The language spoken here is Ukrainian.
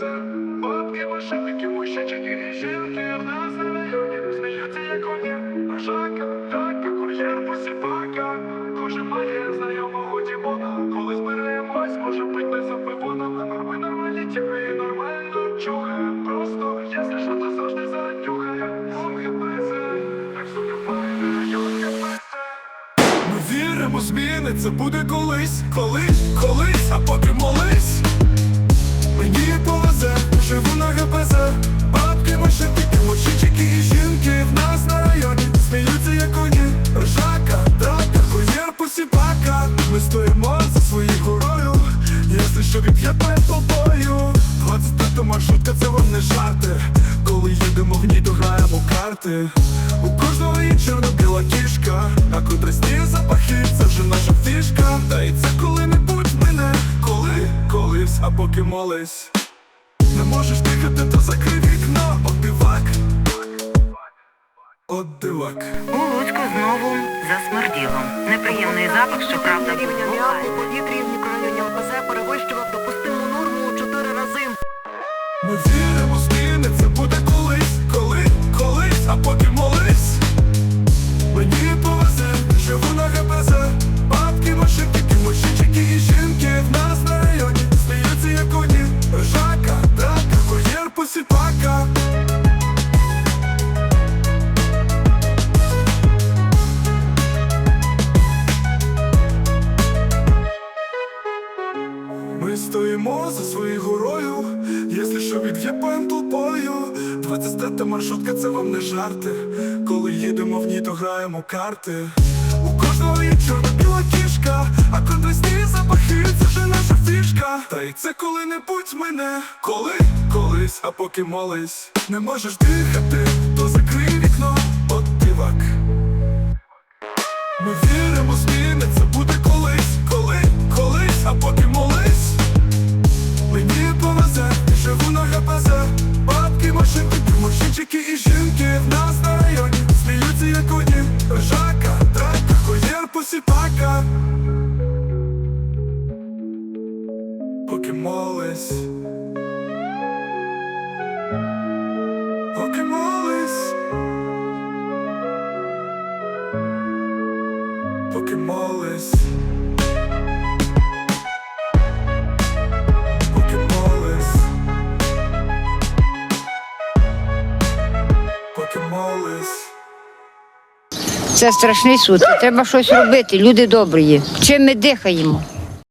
базар Бабки, машинки, мужчинчики і жінки В нас на сміються як коні Ржака, така, кур'єр, посіпака. Кожен має знайомого Дімона. Коли збираємось, може бить ми за Ми нормальні тіпи нормально чухаємо. Просто, якщо що, завжди занюхає хпс, так сука віримо, зміни, це буде колись, колись, колись, а поки молись. Бабки, машинки, мужчинчики і жінки В нас на районі. Сміються як коні Ржака, драка, кур'єр, посіпака Ми стоїмо за своєю горою. Якщо що від'є перед тобою. 25 маршрутка, це вам не жарти. Коли їдемо в ній, граємо карти. У кожного є чорно-біла кішка А контрастні запахи, це молись Не можеш дихати, то закрий вікно От дивак От дивак У Луцьку знову засмерділо. Неприємний запах, щоправда, Рівень був аміаку у локальний. повітрі в мікрорайоні ЛПЗ перевищував допустиму норму у 4 рази. Ми віримо, зміни, це буде колись, коли, колись, а поки стоїмо за своєю горою, якщо що від'єбаєм толпою 20 маршрутка, це вам не жарти. Коли їдемо в ній, то граємо карти. У кожного є чорно-біла кішка, а контрастні запахи, це вже наша фішка. Та й це коли-небудь мене, коли, колись, а поки молись. Не можеш дихати, то закрий вікно, от дивак. Це страшний суд. Треба щось робити. Люди добрі. Чим ми дихаємо?